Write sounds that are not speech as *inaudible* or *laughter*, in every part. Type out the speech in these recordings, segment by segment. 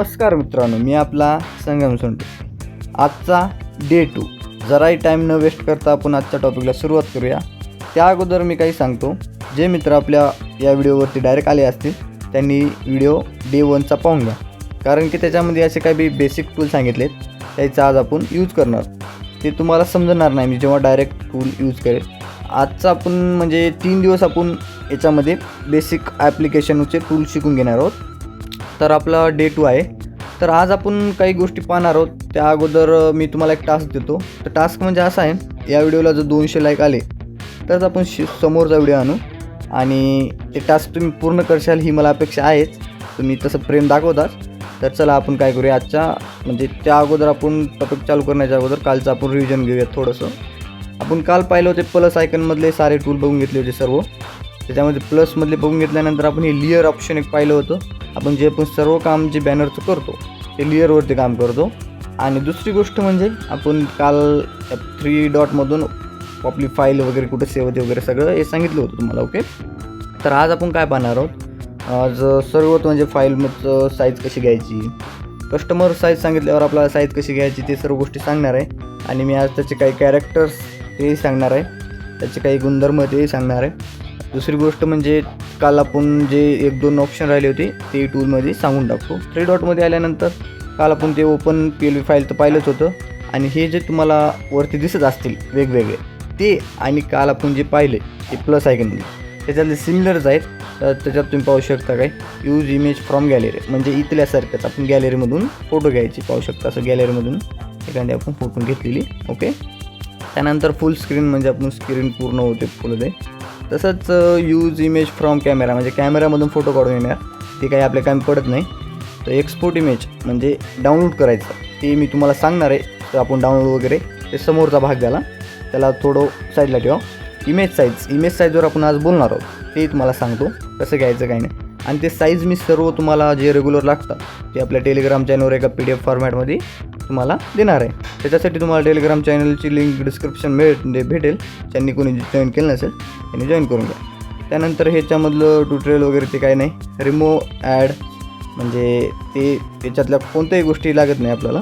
नमस्कार मित्रांनो मी आपला संगम सोंडे. आजचा डे टू जराही टाईम न वेस्ट करता आपण आजच्या टॉपिकला सुरुवात करूया. त्या अगोदर मी काही सांगतो. जे मित्र आपल्या या व्हिडिओवरती डायरेक्ट आले असतील त्यांनी व्हिडिओ डे वनचा पाहून घ्या. कारण की त्याच्यामध्ये असे काही बी बेसिक टूल सांगितलेत त्याचा आज आपण यूज करणार. ते तुम्हाला समजणार नाही मी जेव्हा डायरेक्ट टूल यूज करेल. आजचा आपण म्हणजे तीन दिवस आपण याच्यामध्ये बेसिक ॲप्लिकेशनचे टूल शिकून घेणार आहोत. तर आपला डे टू आहे. तर आज आपण काही गोष्टी पाहणार आहोत. त्या अगोदर मी तुम्हाला एक टास्क देतो. तर टास्क म्हणजे असा आहे या व्हिडिओला जर दोनशे लाईक आले तरच आपण शि समोरचा व्हिडिओ आणू. आणि ते टास्क तुम्ही पूर्ण करशाल ही मला अपेक्षा आहेच. तुम्ही तसं प्रेम दाखवताच. तर चला आपण काय करूया आजच्या म्हणजे त्या अगोदर आपण टॉपिक चालू करण्याच्या अगोदर कालचं आपण रिव्हिजन घेऊया थोडंसं. आपण काल पाहिलं होते प्लस आयकनमधले सारे टूल बघून घेतले होते सर्व. त्याच्यामध्ये प्लसमधले बघून घेतल्यानंतर आपण हे लिअर ऑप्शन एक पाहिलं होतं. आपण जे आपण सर्व काम जे बॅनरचं करतो ते लिअरवरती काम करतो. आणि दुसरी गोष्ट म्हणजे आपण काल थ्री डॉटमधून आपली फाईल वगैरे कुठे सेव होते वगैरे सगळं हे सांगितलं होतं तुम्हाला ओके तर आज आपण काय पाहणार आहोत? आज सर्व म्हणजे फाईलमधचं साईज कशी घ्यायची कस्टमर साईज सांगितल्यावर आपल्याला साईज कशी घ्यायची ते सर्व गोष्टी सांगणार आहे. आणि मी आज त्याचे काही कॅरेक्टर्स तेही सांगणार आहे. त्याचे काही गुणधर्म तेही सांगणार आहे. दुसरी गोष्ट म्हणजे काल आपण जे एक दोन ऑप्शन राहिले होते ते टूलमध्ये सांगून टाकतो. थ्री डॉटमध्ये आल्यानंतर काल आपण ते open P L V file तर पाहिलंच होतं. आणि हे जे तुम्हाला वरती दिसत असतील वेगवेगळे ते आणि काल आपण जे पाहिले ते प्लस आयकनमध्ये त्याच्यातले सिमिलरच आहेत. तर त्याच्यात तुम्ही पाहू शकता काय? यूज इमेज फ्रॉम गॅलरी म्हणजे इथल्यासारखंच आपण गॅलरीमधून फोटो घ्यायचे पाहू शकता असं गॅलरीमधून एखादी आपण फोटो घेतलेली ओके त्यानंतर फुल स्क्रीन म्हणजे आपण स्क्रीन पूर्ण होते फुल होते. तसंच यूज इमेज फ्रॉम कॅमेरा म्हणजे कॅमेऱ्यामधून फोटो काढून येणार. ते काही आपल्या कामी पडत नाही. तर एक्सपोर्ट इमेज म्हणजे डाउनलोड करायचं. ते मी तुम्हाला सांगणार आहे. तर आपण डाउनलोड वगैरे ते समोरचा भाग झाला त्याला थोडं साईडला ठेवा. इमेज साईज इमेज साईजवर आपण आज बोलणार आहोत. ते तुम्हाला सांगतो. कसं घ्यायचं काही नाही. आणि ते साईज मी सर्व तुम्हाला जे रेग्युलर लागतात ते आपल्या टेलिग्राम चॅनलवर एका पी डी एफ फॉर्मॅटमध्ये तुम्हाला देणार आहे. त्याच्यासाठी तुम्हाला टेलिग्राम चॅनलची लिंक डिस्क्रिप्शन मिळेल भेटेल. ज्यांनी कोणी जॉईन केलं नसेल त्यांनी जॉईन करून घ्या. त्यानंतर ह्याच्यामधलं ट्युटोरियल वगैरे ते काही नाही. रिमो ॲड म्हणजे ते त्याच्यातल्या कोणत्याही गोष्टी लागत नाही आपल्याला.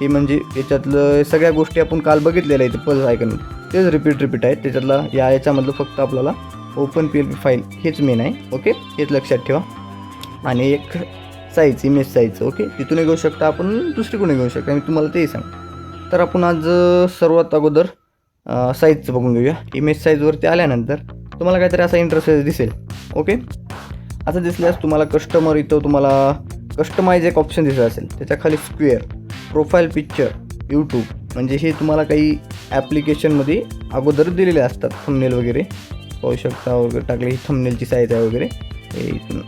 हे म्हणजे याच्यातलं सगळ्या गोष्टी आपण काल बघितलेल्या आहेत पल्स आयकन तेच रिपीट रिपीट आहेत. त्याच्यातला या याच्यामधलं फक्त आपल्याला open P L P file हेच मेन आहे. ओके हेच लक्षात ठेवा. आणि एक साईज इमेज साईजचं ओके तिथूनही घेऊ शकता आपण दुसरीकडून घेऊ शकता. मी तुम्हाला तेही सांग तर आपण आज सर्वात अगोदर साईजचं बघून घेऊया. इमेज साईजवरती आल्यानंतर तुम्हाला काहीतरी असा इंटरेस्ट दिसेल ओके असं दिसल्यास तुम्हाला कस्टमर इथं तुम्हाला कस्टमाइज एक ऑप्शन दिसत असेल. त्याच्याखाली स्क्वेअर प्रोफाईल पिक्चर यूट्यूब म्हणजे हे तुम्हाला काही ॲप्लिकेशनमध्ये अगोदर दिलेले असतात. थंबनेल वगैरे पाहू शकता वगैरे टाकले ही थंबनेलची साईज आहे वगैरे. हे इथून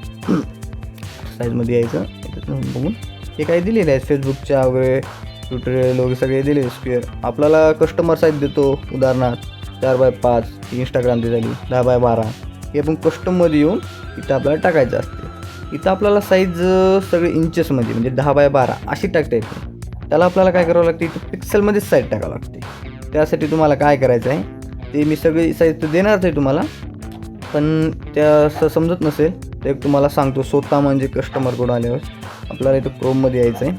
साईजमध्ये यायचं. याच्यातून बघून. हे काही दिलेले आहेत फेसबुकच्या वगैरे ट्युटोरियल वगैरे सगळे दिले स्क्वेअर आपल्याला कस्टमर साईज देतो उदाहरणार्थ चार बाय पाच इंस्टाग्रामची झाली दहा बाय बारा. हे आपण कस्टममध्ये येऊन इथं आपल्याला टाकायचं असते. इथं आपल्याला साईज सगळे इंचेसमध्ये म्हणजे दहा बाय बारा अशी टाकता येते. त्याला आपल्याला काय करावं लागते इथं पिक्सलमध्येच साईज टाकावं लागते. त्यासाठी तुम्हाला काय करायचं आहे ते मी सगळी साईज तर देणारच आहे तुम्हाला पण त्या असं समजत नसेल ते एक तुम्हाला सांगतो स्वतः म्हणजे कस्टमरकडून आल्यावर आपल्याला इथं क्रोममध्ये यायचं आहे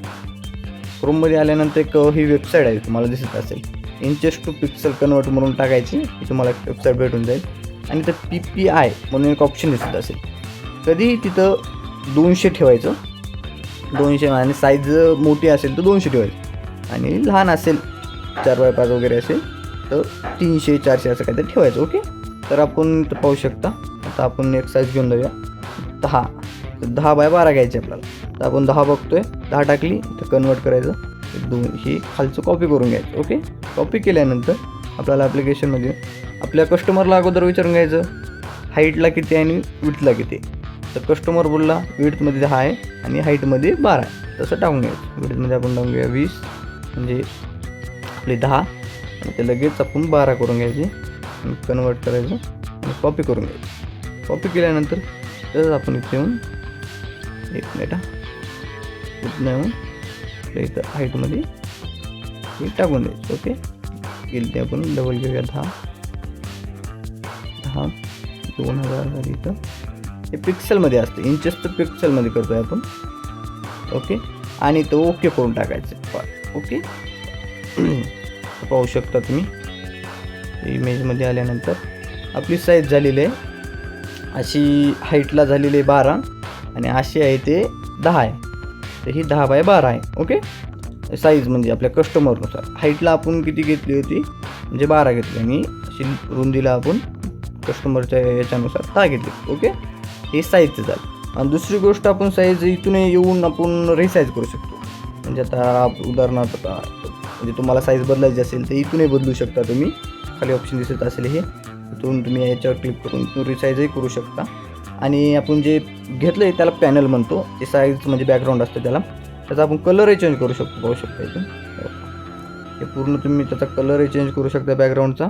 क्रोममध्ये आल्यानंतर एक ही वेबसाईट आहे तुम्हाला दिसत असेल. इंचेस टू पिक्सल कन्वर्ट म्हणून टाकायची ही तुम्हाला एक वेबसाईट भेटून जाईल. आणि तर पी पी आय म्हणून एक ऑप्शन दिसत असेल. कधी तिथं दोनशे ठेवायचं. दोनशे आणि साईज मोठी असेल तर दोनशे ठेवायचं. आणि लहान असेल चार बाय पाच वगैरे असेल तर तीनशे चारशे असं काहीतरी ठेवायचं ओके तर आपण इथं पाहू शकता. आता आपण एक साईज घेऊन जाऊया. दहा. दहा बाय बारा घ्यायचे आपल्याला. तर आपण दहा बघतोय. दहा टाकली तर कन्वर्ट करायचं. दोन ही खालचं कॉपी करून घ्यायचं ओके कॉपी केल्यानंतर आपल्याला ॲप्लिकेशनमध्ये आपल्या कस्टमरला अगोदर विचारून घ्यायचं. हाईटला किती आणि विथला किती? तर कस्टमर बोलला विथमध्ये दहा आहे आणि हाईटमध्ये बारा आहे. तसं टाकून घ्यायचं. विथमध्ये आपण टाकून घेऊया वीस म्हणजे आपले दहा. आणि ते लगेच आपण बारा करून घ्यायचे. आणि कन्वर्ट करायचं आणि कॉपी करून घ्यायची. कॉपी केल्यानंतर तसंच आपण इथे येऊन एक मिनिट हा. इथनं येऊन इथं हाईटमध्ये हे टाकून द्यायचं ओके? गेली ते आपण डबल घेऊया दहा. दहा दोन हजार झाली इथं. हे पिक्सेलमध्ये असते इंचेस तर पिक्सेलमध्ये करतो आहे आपण ओके? आणि तो ओके करून टाकायचं ओके? पाहू शकता तुम्ही. इमेजमध्ये आल्यानंतर आपली साईज झालेली आहे. अशी हाईटला झालेली आहे बारा आणि अशी आहे ते दहा आहे. तर ही दहा बाय बारा आहे ओके? साईज म्हणजे आपल्या कस्टमरनुसार हाईटला आपण किती घेतली होती? म्हणजे बारा घेतली. आणि अशी रुंदीला आपण कस्टमरच्या याच्यानुसार दहा घेतली ओके? हे साईजचं झालं. आणि दुसरी गोष्ट आपण साईज इथून येऊन आपण रिसाईज करू शकतो. म्हणजे आता उदाहरणार्थ म्हणजे तुम्हाला साईज बदलायची असेल तर इथूनही बदलू शकता तुम्ही. खाली ऑप्शन दिसत असेल हे. इथून तुम्ही याच्यावर क्लिक करून रिसाईजही करू शकता. आणि आपण जे घेतलं आहे त्याला पॅनल म्हणतो. ते साईज म्हणजे बॅकग्राऊंड असतं त्याला. त्याचा आपण कलरही चेंज करू शकतो. पाहू शकता इथून. हे पूर्ण तुम्ही त्याचा कलरही चेंज करू शकता बॅकग्राऊंडचा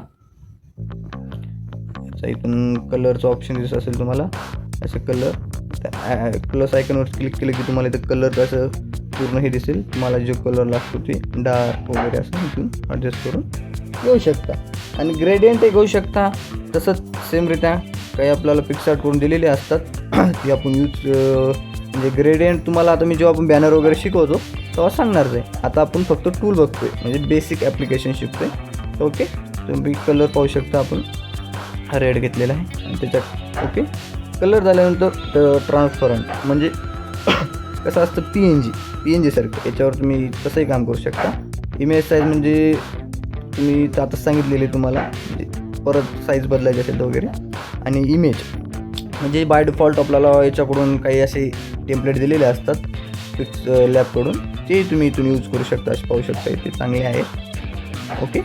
याचा इथून कलरचं ऑप्शन दिसत असेल तुम्हाला. असं कलर प्लस आयकनवर क्लिक केलं की तुम्हाला इथं कलर असं पूर्ण हे दिसेल. तुम्हाला जो कलर लागतो ते डार्क वगैरे असं इथून ॲडजस्ट करून घेऊ शकता. आणि ग्रेडियंटही घेऊ शकता. तसंच सेमरित्या काही आपल्याला पिक्सआउट करून दिलेले असतात. *clears throat* ती आपण यूज म्हणजे ग्रेडियंट तुम्हाला आता मी जेव्हा आपण बॅनर वगैरे शिकवतो तेव्हा सांगणारच आहे आता आपण फक्त टूल बघतोय. म्हणजे बेसिक ॲप्लिकेशन शिकतोय. ओके तुम्ही कलर पाहू शकता आपण. हा रेड घेतलेला आहे. आणि त्याच्यात ओके कलर झाल्यानंतर ट्रान्सफरंट म्हणजे *clears throat* कसं असतं? P N G P N जीसारखं याच्यावर तुम्ही तसंही काम करू शकता. इमेज साईज म्हणजे तुम्ही तर आता सांगितलेले तुम्हाला म्हणजे परत साईज बदलायची असेल तर वगैरे. आणि इमेज म्हणजे बाय डिफॉल्ट आपल्याला याच्याकडून काही असे टेम्पलेट दिलेले असतात फिक्स लॅबकडून ते तुम्ही इथून यूज करू शकता असे पाहू शकता ते चांगले आहे. ओके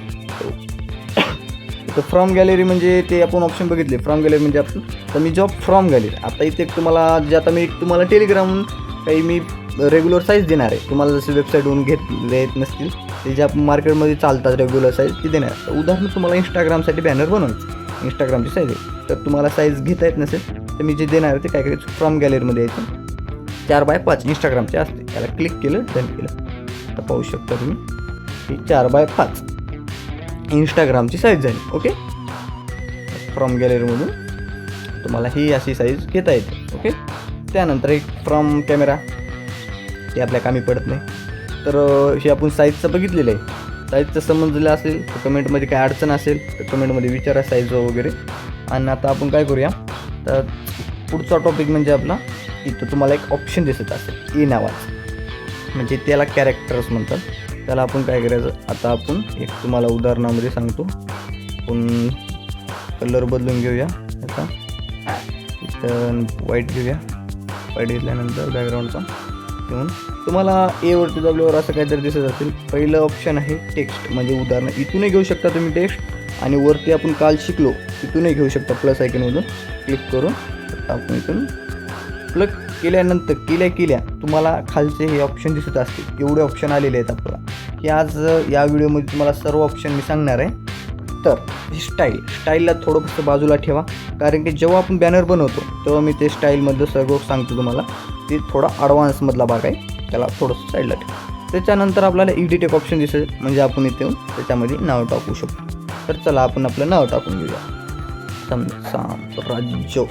तर फ्रॉम गॅलरी म्हणजे ते आपण ऑप्शन बघितले. फ्रॉम गॅलरी म्हणजे आपण तर मी जॉब फ्रॉम गॅलरी आता इथे तुम्हाला जे आता मी तुम्हाला टेलिग्राम काही मी रेग्युलर साईज देणार आहे. तुम्हाला जसे वेबसाईटवरून घेतले येत नसतील ते ज्या मार्केटमध्ये चालतात रेग्युलर साईज ते देणार. तर उदाहरण तुम्हाला इंस्टाग्रामसाठी बॅनर बनवायचं इंस्टाग्रामची साईज आहे. तर तुम्हाला साईज घेता येत नसेल तर मी जे देणार आहे ते काय करायचं? फ्रॉम गॅलरीमध्ये यायचं. चार बाय पाच इंस्टाग्रामचे असते. त्याला क्लिक केलं डन केलं. तर पाहू शकता तुम्ही की चार बाय पाच इंस्टाग्रामची साईज झाली. ओके फ्रॉम गॅलरीमधून तुम्हाला ही अशी साईज घेता येते. ओके त्यानंतर एक फ्रॉम कॅमेरा ते आपल्या कामी पडत नाही. तर हे आपण साईजचं बघितलेलं आहे. साईजचं समजलं असेल तर कमेंटमध्ये काय अडचण असेल तर कमेंटमध्ये विचारा साईजचं वगैरे. आणि आता आपण काय करूया तर पुढचा टॉपिक म्हणजे आपला इथं तुम्हाला एक ऑप्शन दिसत असेल ए नावाचं. म्हणजे त्याला कॅरेक्टर्स म्हणतात. त्याला आपण काय करायचं आता आपण एक तुम्हाला उदाहरणामध्ये सांगतो. आपण कलर बदलून घेऊया आता. इथं व्हाईट घेऊया. व्हाईट घेतल्यानंतर बॅकग्राऊंडचा म्हणून तुम्हाला एवरती दाबल्यावर असं काहीतरी दिसत असेल पहिलं ऑप्शन आहे टेक्स्ट म्हणजे उदाहरण इथूनही घेऊ शकता तुम्ही टेक्स्ट आणि वरती आपण काल शिकलो तिथूनही घेऊ शकता प्लस आयकनमधून क्लिक करून आपण इथून प्लग केल्यानंतर केल्या केल्या तुम्हाला खालचे हे ऑप्शन दिसत असतील. एवढे ऑप्शन आलेले आहेत आपल्याला. की आज या व्हिडिओमध्ये तुम्हाला सर्व ऑप्शन मी सांगणार आहे. तर ही स्टाईल स्टाईलला थोडं फक्त बाजूला ठेवा. कारण की जेव्हा आपण बॅनर बनवतो तेव्हा मी ते स्टाईलमधलं सर्व सांगतो तुम्हाला. ते थोडा ॲडव्हान्समधला भाग आहे. त्याला थोडंसं साईडला ठेवा. त्याच्यानंतर आपल्याला एडिट एक ऑप्शन दिसेल. म्हणजे आपण इथे येऊन त्याच्यामध्ये नाव टाकू शकतो. तर चला आपण आपलं नाव टाकून घेऊया. समजा राज्य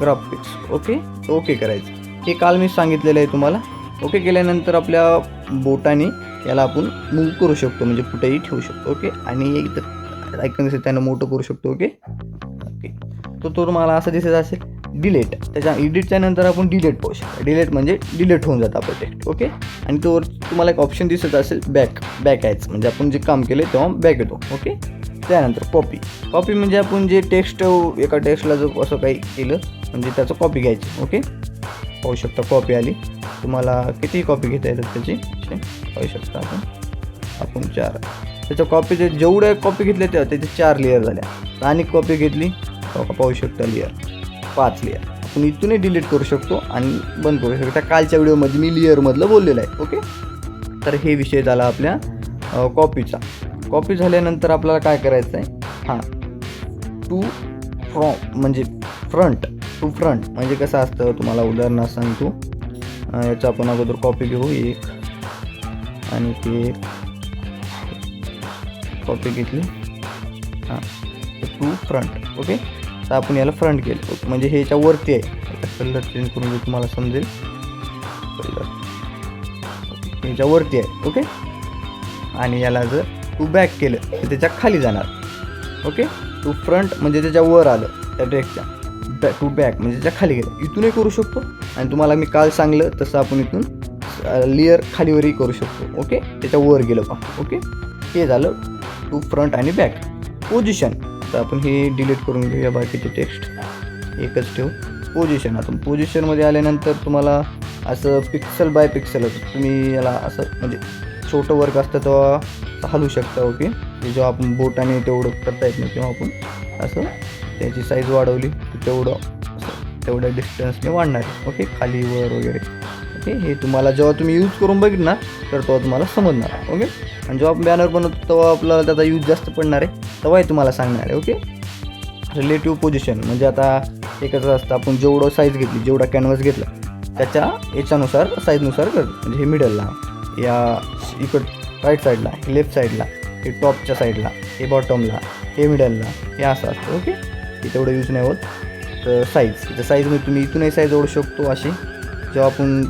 ग्राफिक्स ओके ओके करायचं. हे काल मी सांगितलेलं आहे तुम्हाला. ओके केल्यानंतर आपल्या बोटाने याला आपण मूव करू शकतो. म्हणजे कुठेही ठेवू शकतो. ओके आणि एकदा ऐकून दिसेल त्यांना मोठं करू शकतो ओके ओके तो तो तुम्हाला असं दिसत असेल डिलेट त्याच्या एडिटच्या नंतर आपण डिलेट पाहू शकतो. डिलेट म्हणजे डिलेट होऊन जातं आपलं टेक्स्ट ओके आणि तो तुम्हाला एक ऑप्शन दिसत असेल बॅक बॅक यायचं म्हणजे आपण जे काम केलं तेव्हा बॅक येतो ओके त्यानंतर कॉपी कॉपी म्हणजे आपण जे टेक्स्ट एका टेक्स्टला जो असं काही केलं म्हणजे त्याचं कॉपी घ्यायची ओके पाहू शकता कॉपी आली. तुम्हाला किती कॉपी घेता येतात त्याची? पाहू शकता आपण. आपण चार. त्याच्या कॉपीचे जेवढ्या कॉपी घेतल्या तेव्हा त्याचे चार लेअर झाल्या. आणि कॉपी घेतली. पाहू शकता लेअर पाच लेअर आपण इथूनही डिलीट करू शकतो आणि बंद करू शकतो. त्या कालच्या व्हिडिओमध्ये मी लेअरमधलं बोललेलं आहे ओके तर हे विषय झाला आपल्या कॉपीचा कॉपी झाल्यानंतर आपल्याला काय करायचं आहे? हां. टू फ्रॉम म्हणजे फ्रंट टू फ्रंट म्हणजे कसं असतं? तुम्हाला उदाहरणार्थ सांगतो. याचं आपण अगोदर कॉपी घेऊ. एक. आणि ते कॉपी घेतली. हां. टू फ्रंट ओके तर आपण याला फ्रंट केलं. ओके म्हणजे हे याच्या वरती आहे. कलर चेंज करून घेऊ तुम्हाला समजेल. कलर ह्याच्यावरती आहे ओके आणि याला जर टू बॅक केलं तर त्याच्याखाली जाणार. ओके टू फ्रंट म्हणजे त्याच्या वर आलं त्या ड्रेसच्या बॅ टू बॅक म्हणजे त्याच्याखाली गेलं. इथूनही करू शकतो. आणि तुम्हाला मी काल सांगलं तसं आपण इथून लिअर खालीवरही करू शकतो. ओके त्याच्या वर गेलं पहा. ओके हे झालं. टू फ्रंट आणि बॅक पोझिशन तर आपण हे डिलीट करून घेऊया बाकीचे टेक्स्ट एकच ठेवू. पोझिशन आता पोझिशनमध्ये आल्यानंतर तुम्हाला असं पिक्सल बाय पिक्सल तुम्ही याला असं म्हणजे छोटं वर्क असतं तेव्हा हलवू शकता ओके ते जेव्हा आपण बोटाने तेवढं करता येत नाही तेव्हा आपण असं त्याची साईज वाढवली तेवढं असं तेवढ्या डिस्टन्सने वाढणार ओके खाली वर वगैरे. ओके? हे तुम्हाला जेव्हा तुम्ही यूज करून बघितणार तर तेव्हा तुम्हाला समजणार ओके? आणि जेव्हा आपण बॅनर बनवतो तेव्हा आपल्याला त्याचा यूज जास्त पडणार आहे तेव्हाही तुम्हाला सांगणार आहे ओके? रिलेटिव्ह पोझिशन म्हणजे आता एकच असतं आपण जेवढं साईज घेतली जेवढा कॅनव्हास घेतला त्याच्या याच्यानुसार साईजनुसार करतो म्हणजे हे मिडलला या इकड राईट साईडला हे लेफ्ट साईडला हे टॉपच्या साईडला हे बॉटमला हे मिडलला हे असं असतं ओके? हे तेवढं यूज नाही होत. तर साईज त्या साईजमध्ये तुम्ही इथूनही साईज ओढू शकतो अशी. जेव्हा आपण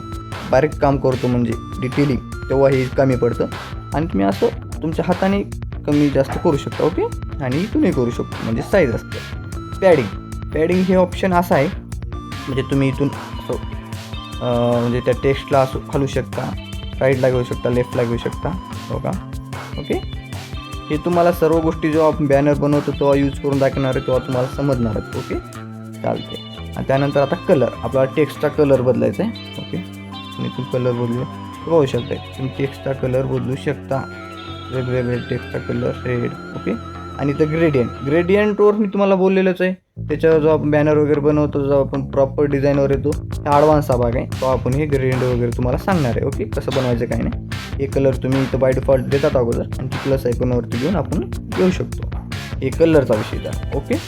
बारीक काम करतो म्हणजे डिटेलिंग तेव्हा हे कमी पडतं. आणि तुम्ही असं तुमच्या हाताने कमी जास्त करू शकता ओके? आणि इथूनही करू शकतो म्हणजे साईज असतं. पॅडिंग पॅडिंग हे ऑप्शन असं आहे म्हणजे तुम्ही इथून असं म्हणजे त्या टेक्स्टला असं घालू शकता राईटला घेऊ शकता लेफ्टला घेऊ शकता हो का? ओके? हे तुम्हाला सर्व गोष्टी जेव्हा आपण बॅनर बनवतो तेव्हा यूज करून दाखवणार आहे तेव्हा तुम्हाला समजणार आहे ओके? चालते आणि त्यानंतर आता कलर आपला टेक्स्टचा कलर बदलायचा आहे ओके? आणि तुम्ही कलर बदलू पाहू शकता. तुम्ही टेक्स्टचा कलर बदलू शकता. वेगवेगळे टेक्स्टचा कलर रेड ओके आणि तर ग्रेडियंट ग्रेडियंटवर मी तुम्हाला बोललेलंच आहे. त्याच्यावर जो आपण बॅनर वगैरे बनवतो जो आपण प्रॉपर डिझाईनवर येतो हा ॲडव्हान्सचा भाग आहे. तो आपण हे ग्रेडियंट वगैरे तुम्हाला सांगणार आहे ओके कसं बनवायचं काय नाही. हे कलर तुम्ही इथं बाय डिफॉल्ट देतात अगोदर. आणि प्लस आयकॉनवरती घेऊन आपण घेऊ शकतो. हे कलरचा विषय ओके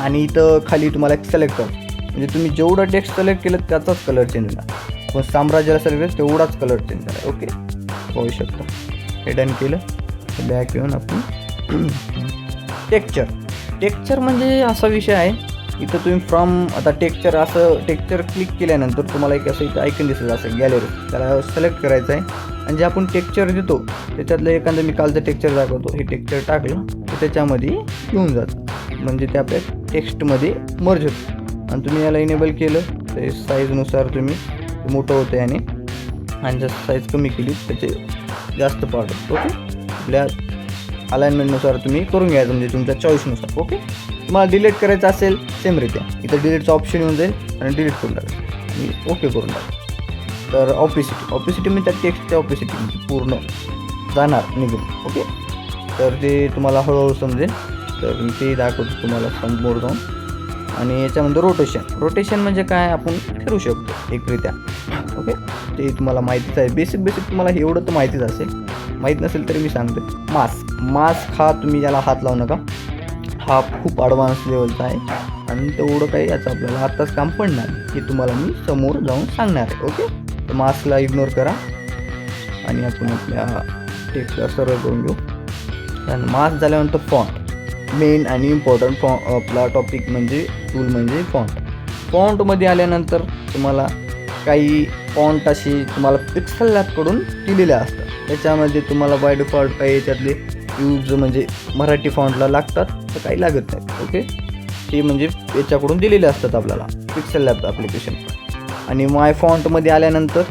आणि इथं खाली तुम्हाला एक सिलेक्ट म्हणजे तुम्ही जेवढं टेक्स्ट सिलेक्ट केलं त्याचाच कलर चेंज होणार. पण साम्राज्याला सिलेक्ट तेवढाच कलर चेंज झाला. ओके पाहू शकता. हे डन केलं. बॅक येऊन आपण *clears throat* टेक्चर टेक्चर म्हणजे असा विषय आहे इथं तुम्ही फ्रॉम आता टेक्चर असं टेक्चर क्लिक केल्यानंतर तुम्हाला एक असं इथं ऐकून दिसत असेल गॅलरी त्याला सिलेक्ट करायचं आहे. आणि जे आपण टेक्चर देतो त्याच्यातलं एखादं मी कालचं टेक्चर दाखवतो. हे टेक्चर टाकलं तर त्याच्यामध्ये येऊन जातं. म्हणजे ते आपल्या टेक्स्टमध्ये मर्ज होतं. आणि तुम्ही याला इनेबल केलं तर साईजनुसार तुम्ही ते मोठं होतं याने. आणि जर साईज कमी केली त्याचे जास्त पार्ट होतं. ओके आपल्या अलाइनमेंटनुसार तुम्ही करून घ्यायचं म्हणजे तुमच्या चॉईसनुसार ओके तुम्हाला डिलीट करायचं असेल सेम रित्या. इथं डिलीटचं ऑप्शन येऊन जाईल आणि डिलीट करून टाकेल मी ओके करून टाकेल तर ऑपिसिटी ऑपिसिटी म्हणजे त्या टेक्स्टच्या ऑपिसिटी म्हणजे पूर्ण जाणार निघून. ओके तर ते तुम्हाला हळूहळू समजेल. तर मी ते दाखवतो तुम्हाला समोर जाऊन. आणि याच्यामध्ये रोटेशन रोटेशन म्हणजे काय? आपण फिरू शकतो एकरित्या ओके? ते तुम्हाला माहितीच आहे. बेसिक बेसिक तुम्हाला हे एवढं तर माहितीच असेल. माहीत नसेल तरी मी सांगतो मास्क मास्क हा तुम्ही याला हात लावू नका. हा खूप ॲडव्हान्स लेवलचा आहे. आणि तेवढं काही याचं आपल्याला आत्ताच काम पडणार हे तुम्हाला मी समोर जाऊन सांगणार आहे. ओके? तर मास्कला इग्नोर करा. आणि आपण आपल्या टेक्स्टला सर्व करून घेऊ. आणि मास्क झाल्यानंतर फॉन्ट मेन आणि इम्पॉर्टंट फॉ आपला टॉपिक म्हणजे टूल म्हणजे फॉन्ट फॉन्टमध्ये आल्यानंतर तुम्हाला काही फॉन्ट अशी तुम्हाला पिक्सल लॅबकडून दिलेल्या असतात. त्याच्यामध्ये तुम्हाला बाय डिफॉल्ट काही याच्यातले यूज म्हणजे मराठी फॉन्टला लागतात तर काही लागत नाही ओके ते म्हणजे याच्याकडून दिलेले असतात आपल्याला पिक्सल लॅब ॲप्लिकेशन आणि माय फॉन्टमध्ये आल्यानंतर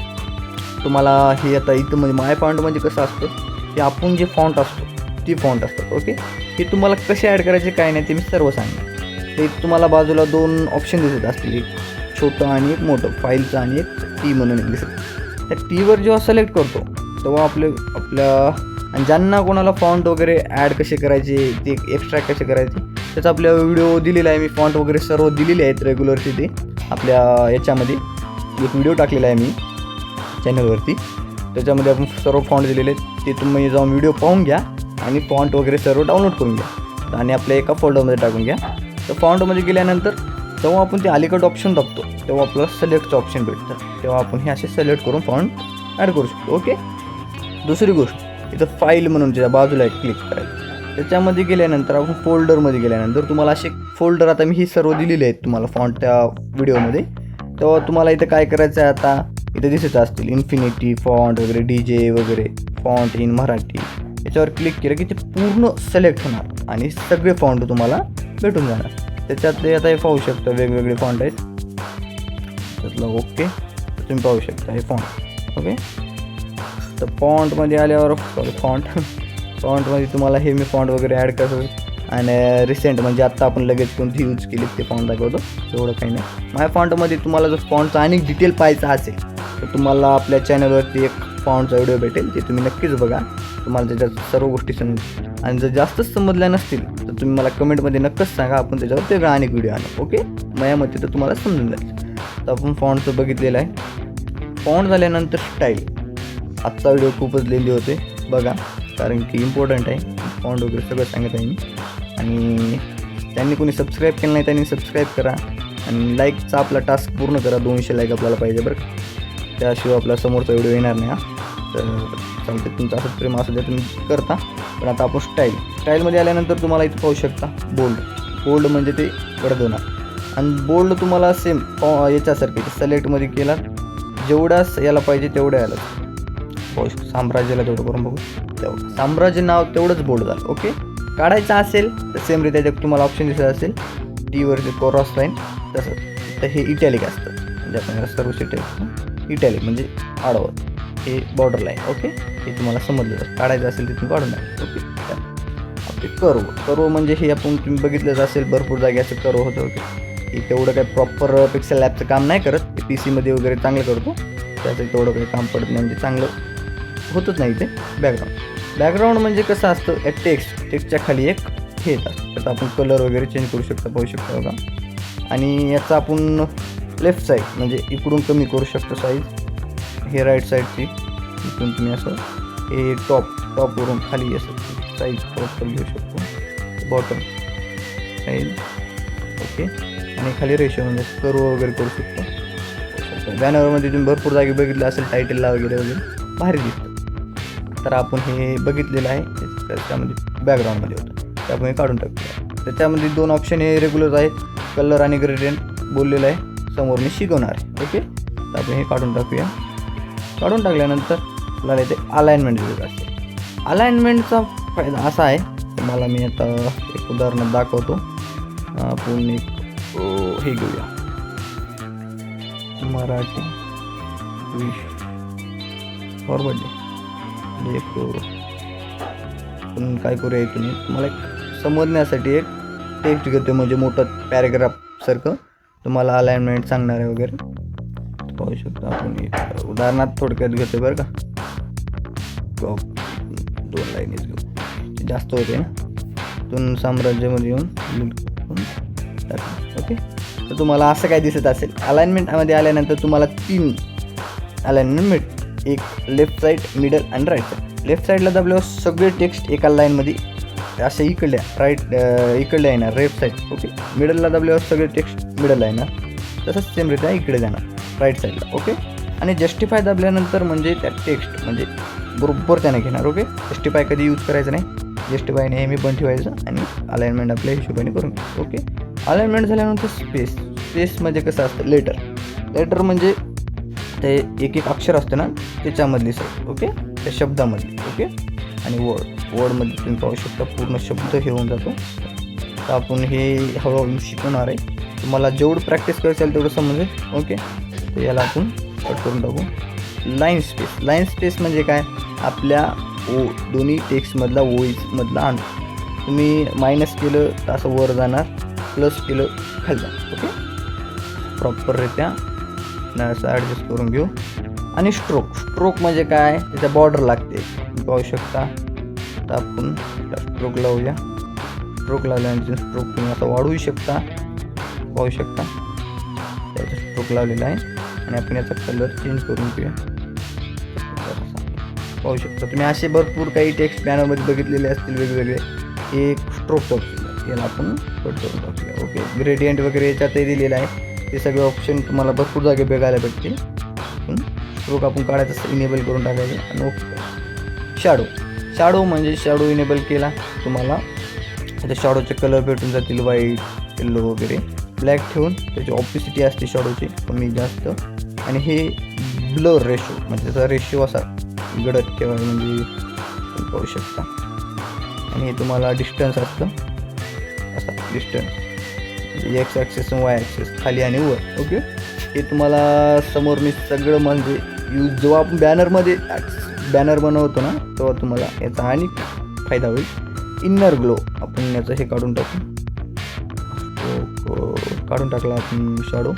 तुम्हाला हे आता इथं म्हणजे माय फॉन्ट म्हणजे कसं असतं की आपण जे फॉन्ट असतो ती फॉन्ट असतात ओके हे तुम्हाला कसे ॲड करायचे काय नाही ते मी सर्व सांगेन. ते तुम्हाला बाजूला दोन ऑप्शन दिसत असतील एक छोटं आणि एक मोठं फाईलचं आणि एक टी म्हणून इंग्लिश त्या टीवर जेव्हा सिलेक्ट करतो तेव्हा आपले आपल्या आणि ज्यांना कोणाला फॉन्ट वगैरे ॲड कसे करायचे ते एक्स्ट्रॅक्ट कसे करायचे त्याचा आपल्या व्हिडिओ दिलेला आहे मी. फॉन्ट वगैरे सर्व दिलेले आहेत रेग्युलरचे ते. आपल्या याच्यामध्ये एक व्हिडिओ टाकलेला आहे मी चॅनलवरती त्याच्यामध्ये आपण सर्व फॉन्ट दिलेले आहेत. ते तुम्ही जाऊन व्हिडिओ पाहून घ्या आणि फॉन्ट वगैरे सर्व डाउनलोड करून घ्या. आणि आपल्या एका फोल्डरमध्ये टाकून घ्या. तर फॉन्टमध्ये गेल्यानंतर जेव्हा आपण ते अलीकड ऑप्शन दाबतो तेव्हा आपल्याला सिलेक्टचं ऑप्शन भेटतं तेव्हा आपण हे असे सिलेक्ट करून फॉन्ट ॲड करू शकतो. ओके दुसरी गोष्ट इथं फाईल म्हणून त्याच्या बाजूला एक क्लिक करायचं. त्याच्यामध्ये गेल्यानंतर आपण फोल्डरमध्ये गेल्यानंतर तुम्हाला असे फोल्डर आता मी ही सर्व दिलेले आहेत तुम्हाला फॉन्ट त्या व्हिडिओमध्ये तेव्हा तुम्हाला इथं काय करायचं आहे आता? इथे दिसत असतील इन्फिनिटी फॉन्ट वगैरे डी जे वगैरे फॉन्ट इन मराठी. याच्यावर क्लिक केलं की ते पूर्ण सिलेक्ट होणार आणि सगळे फॉन्ट तुम्हाला भेटून जाणार. त्याच्यातले आता हे पाहू शकता वेगवेगळे फॉन्ट आहेत. त्यातलं ओके तुम्ही पाहू शकता हे फॉन्ट ओके तर फॉन्टमध्ये आल्यावर सॉरी फॉन्ट फॉन्टमध्ये तुम्हाला हे मी फॉन्ट वगैरे ॲड करतो. आणि रिसेंट म्हणजे आत्ता आपण लगेच कोणती यूज केली ते फॉन्ट दाखवतो. एवढं काही नाही. माझ्या फॉन्टमध्ये तुम्हाला जर फॉन्टचा आणि डिटेल पाहायचा असेल तर तुम्हाला आपल्या चॅनलवरती एक पाऊंडचा व्हिडिओ भेटेल ते तुम्ही नक्कीच बघा. तुम्हाला त्याच्यात सर्व गोष्टी समज आणि जर जास्तच समजल्या नसतील तर तुम्ही मला कमेंटमध्ये नक्कीच सांगा आपण त्याच्यावर वेगळा अनेक व्हिडिओ आणू ओके? माझ्या मते तर तुम्हाला समजून जाईल. तर आपण फॉन्टचं बघितलेलं आहे. फॉन्ट झाल्यानंतर स्टाईल आजचा व्हिडिओ खूपच लेंदी होते बघा. कारण की इम्पॉर्टंट आहे. फॉन्ट वगैरे सगळं सांगत आहे मी. आणि त्यांनी कोणी सबस्क्राईब केलं नाही त्यांनी सबस्क्राईब करा. आणि लाईकचा आपला टास्क पूर्ण करा. दोनशे लाईक आपल्याला पाहिजे बरं त्याशिवाय आपला समोरचा व्हिडिओ येणार नाही हा. तर चालतं तुमचं असंच प्रेम असू द्या तुम्ही करता. पण आता आपण स्टाईल स्टाईलमध्ये आल्यानंतर तुम्हाला इथं पाहू शकता बोल्ड बोल्ड म्हणजे ते होणार. आणि बोल्ड तुम्हाला सेम याच्यासारखे सलेक्टमध्ये केला जेवढा याला पाहिजे तेवढ्या याला. पाहू शकतो साम्राज्याला तेवढं करून बघू. तेवढं. साम्राज्य नाव तेवढंच बोल्ड झालं ओके काढायचं असेल तर सेम रीत्या त्याच्यात तुम्हाला ऑप्शन दिसत असेल टीवरती क्रॉस लाईन तसं. तर हे इटॅलिक असतं. म्हणजे आपण याला सर्व इटॅलिक म्हणजे आडवं. हे बॉर्डर लाईन ओके हे तुम्हाला समजलं जातं काढायचं असेल ते तुम्ही काढून द्या ओके आपले कर्व कर्व म्हणजे हे आपण तुम्ही बघितलंच असेल भरपूर जागी असे कर्व होतं ओके हे तेवढं काही प्रॉपर पिक्सेल लॅबचं काम नाही करत. ते पी सीमध्ये वगैरे चांगलं करतो. त्याचं तेवढं काही काम पडत नाही म्हणजे चांगलं होतच नाही ते. बॅकग्राऊंड बॅकग्राऊंड म्हणजे कसं असतं एक टेक्स्ट टेक्स्टच्या खाली एक हे येतात त्याचा आपण कलर वगैरे चेंज करू शकतो पाहू शकतो बघा. आणि याचा आपण लेफ्ट साईड म्हणजे इकडून कमी करू शकतो साईज हे राईट साईडची इथून तुम्ही असं हे टॉप टॉपवरून खाली असं साईज प्रॉपर घेऊ शकतो. बॉटम साईज ओके आणि खाली रेशो म्हणजे कर्व वगैरे करू शकतो. बॅनरमध्ये तुम्ही भरपूर जागी बघितलं असेल टायटलला वगैरे वगैरे. भारी दिसतं. तर आपण हे बघितलेलं आहे. त्याच्यामध्ये त्यामध्ये बॅकग्राऊंडमध्ये होतं. ते आपण हे काढून टाकूया. त्याच्यामध्ये दोन ऑप्शन हे रेग्युलर आहेत. कलर आणि ग्रेडियंट बोललेलं आहे. समोर मी शिकवणार आहे. ओके तर आपण हे काढून टाकूया. काढून टाकल्यानंतर आपल्याला इथे अलाइनमेंट दिसत असते. अलाइनमेंटचा फायदा असा आहे तुम्हाला मी आता एक उदाहरण दाखवतो. आपण एक हे घेऊया. मराठी विश फॉरवर्ड म्हणजे एक आपण काय करूया इथून नाही तुम्हाला एक समजण्यासाठी एक टेक्स्ट घेतो म्हणजे मोठं पॅरेग्राफसारखं तुम्हाला अलाइनमेंट सांगणार आहे वगैरे. पाहू शकतो आपण उदाहरणार्थ थोडक्यात घेतो बरं का. दोन लाईनीच घेऊ. जास्त होते ना. तुम साम्राज्यामध्ये येऊन ओके तर तुम्हाला असं काय दिसत असेल. अलाइनमेंटमध्ये आल्यानंतर तुम्हाला तीन अलाइनमेंट मिळते एक लेफ्ट साईड मिडल आणि राईट साईड लेफ्ट साईडला दाबल्यावर सगळे टेक्स्ट एका लाईनमध्ये असे इकडल्या राईट इकडल्या येणार. लेफ्ट साईड ओके मिडलला दाबल्यावर सगळे टेक्स्ट मिडलला येणार. तसंच सेमरित्या इकडे जाणार. राईट साईडला ओके? आणि जस्टिफाय दाबल्यानंतर म्हणजे त्या टेक्स्ट म्हणजे बरोबर त्याने घेणार ओके? जस्टिफाय कधी यूज करायचं नाही. जस्टिफाय नेहमी पण ठेवायचं आणि अलाइनमेंट आपल्या हिशोबाने करून घ्यायचं ओके? अलाइनमेंट झाल्यानंतर स्पेस स्पेस म्हणजे कसं असतं? लेटर लेटर म्हणजे ते एक एक अक्षर असतं ना त्याच्यामधली सर ओके? त्या शब्दामधली ओके? आणि वर्ड वर्डमध्ये तुम्ही पाहू शकता पूर्ण शब्द हे होऊन जातो. तर आपण हे हळूहळू शिकवणार आहे. तुम्हाला जेवढं प्रॅक्टिस करायचं तेवढं समजेल ओके? तर याला आपण कट करून टाकू लाईन स्पेस लाईन स्पेस म्हणजे काय? आपल्या ओ दोन्ही टेक्स्टमधला ओईजमधला अंतर तुम्ही मायनस केलं तर असं वर जाणार. प्लस केलं खाली जाणार. ओके प्रॉपररित्या असं ॲडजस्ट करून घेऊ. आणि स्ट्रोक स्ट्रोक म्हणजे काय? त्याच्या बॉर्डर लागते. पाहू शकता. तर आपण स्ट्रोक लावूया. स्ट्रोक लावल्यानंतर स्ट्रोक तुम्ही असं वाढवू शकता. पाहू शकता. त्याचा स्ट्रोक लावलेला आहे. आणि आपण याचा कलर चेंज करून घेऊया. पाहू शकता. तुम्ही असे भरपूर काही टेक्स्ट बॅनरमध्ये बघितलेले असतील वेगवेगळे. एक स्ट्रोक ऑप्शन याला आपण कट करून टाकूया. ओके ग्रेडियंट वगैरे याच्यातही दिलेलं आहे. ते सगळे ऑप्शन तुम्हाला भरपूर जागे बघायला भेटतील. स्ट्रोक आपण काढायचं इनेबल करून टाकायचं. आणि ओके शॅडो शॅडो म्हणजे शॅडो इनेबल केला. तुम्हाला त्याच्या शॅडोचे कलर भेटून जातील. व्हाईट येल्लो वगैरे. ब्लॅक ठेवून त्याची ऑपिसिटी असते शॅडोची कमी जास्त. आणि हे ब्लर रेशो म्हणजे त्याचा रेशो असा गडद किंवा म्हणजे पाहू शकता. आणि हे तुम्हाला डिस्टन्स असतं. असा distance X axis Y axis खाली आणि वर ओके हे तुम्हाला समोर मी सगळं म्हणजे यूज जेव्हा आपण बॅनरमध्ये बॅनर बनवतो ना तेव्हा तुम्हाला याचा आणि फायदा होईल. इन्नर ग्लो आपण याचं हे काढून टाकू. काढून टाकला आपण shadow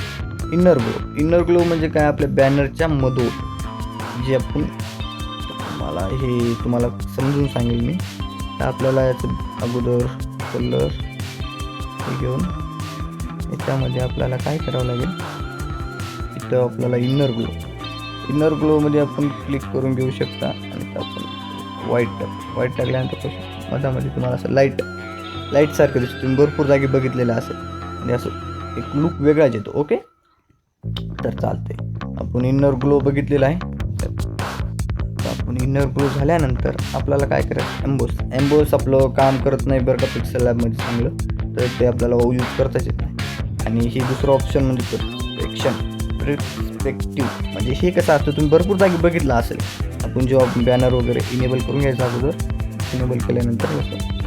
inner glow inner glow म्हणजे काय? आपल्या बॅनरच्या मधून जे आपण तुम्हाला हे तुम्हाला समजून सांगेल मी. तर आपल्याला याचं अगोदर कलर हे घेऊन याच्यामध्ये आपल्याला काय करावं लागेल? इथं आपल्याला इनर ग्लो इनर ग्लोमध्ये आपण क्लिक करून घेऊ शकता. आणि आपण व्हाईट टाक व्हाईट टाकल्यानंतर कसं मधामध्ये तुम्हाला असं लाइट लाईटसारखं दिसतं. तुम्ही भरपूर जागी बघितलेलं असेल. आणि असं एक लुक वेगळाच येतो. ओके तर चालते आपण इनर ग्लो बघितलेला आहे. आपण इनर ग्लो झाल्यानंतर आपल्याला काय करायचं? एम्बोस एम्बोस आपलं काम करत नाही बरं का पिक्सल लॅबमध्ये चांगलं. तर ते आपल्याला यूज करताच येत नाही. आणि हे दुसरं ऑप्शन म्हणजे प्रेक्षण प्रिस्पेक्टिव्ह म्हणजे हे कसं असतं तुम्ही भरपूर जागी बघितलं असेल. आपण जेव्हा बॅनर वगैरे इनेबल करून घ्यायचं अगोदर इनेबल केल्यानंतर कसं?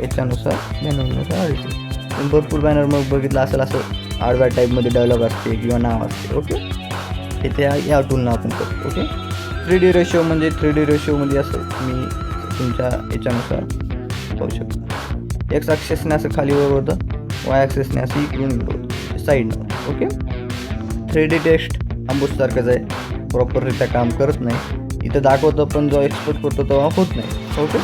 याच्यानुसार बॅनरनुसार तुम्ही भरपूर बॅनर मग बघितलं असेल असं हार्डवेअर टाईपमध्ये डेव्हलप असते किंवा नाव असते ओके ते त्या या टूलनं आपण करतो ओके थ्री डी रेशो म्हणजे थ्री डी रेशोमध्ये असं तुम्ही तुमच्या याच्यानुसार पाहू शकता. एक्स ॲक्सेसने असं खालीवर होतं वाय ॲक्सेसने असं इकडून होतं साईडनं ओके थ्री डी टेस्ट आंबूससारखंच आहे. प्रॉपररित्या काम करत नाही. इथं दाखवतं पण जो एक्सपोर्ट करतो तेव्हा होत नाही ओके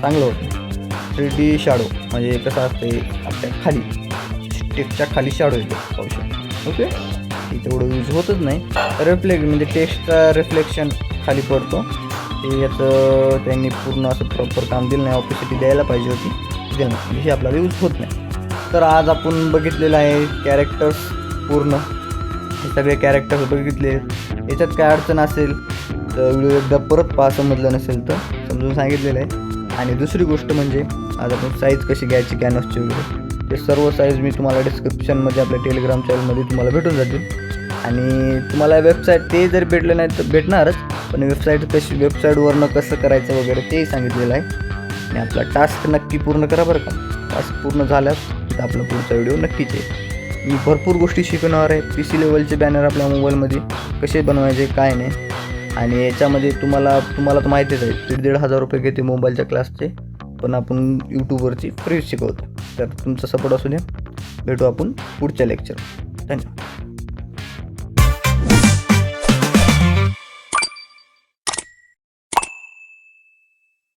चांगलं होतं थ्री डी शाडो म्हणजे कसं असते आपल्या खाली. टेक्स्टच्या खाली शाडो येतो. पाहू शकतो. ओके? तेवढं यूज होतच नाही. रिफ्लेक्ट म्हणजे टेक्स्टचा रिफ्लेक्शन खाली पडतो. ते याचं त्यांनी पूर्ण असं प्रॉपर काम दिलं नाही. ऑपॉसिटी द्यायला पाहिजे होती. दिलं नाही म्हणजे हे आपल्याला यूज होत नाही. तर आज आपण बघितलेलं आहे कॅरेक्टर्स पूर्ण. हे सगळे कॅरेक्टर्स बघितले. याच्यात काय अडचण असेल तर व्हिडिओ एकदा परत पहा समजलं नसेल तर. समजून सांगितलेलं आहे. आणि दुसरी गोष्ट म्हणजे आज आपण साईज कशी घ्यायची कॅनव्हसची वगैरे. ते सर्व साईज मी तुम्हाला डिस्क्रिप्शनमध्ये आपल्या टेलिग्राम चॅनलमध्ये तुम्हाला भेटून जातील. आणि तुम्हाला वेबसाईट ते जर भेटलं नाही तर भेटणारच पण वेबसाईट कशी वेबसाईटवरनं कसं करायचं वगैरे तेही सांगितलेलं आहे. आणि आपला टास्क नक्की पूर्ण करा बरं का. टास्क पूर्ण झाल्यास तर आपला पुढचा व्हिडिओ नक्कीच येईल. मी भरपूर गोष्टी शिकवणार आहे. पी सी लेवलचे बॅनर आपल्या मोबाईलमध्ये कसे बनवायचे काय नाही. आणि याच्यामध्ये तुम्हाला तुम्हाला तर माहितीच आहे दीड दीड हजार रुपये घेते मोबाईलच्या क्लासचे पण आपण यूट्यूबवरची फ्री शिकवतो. तुमचा सपोर्ट असू द्या भेटू आपण पुढच्या लेक्चर धन्यवाद.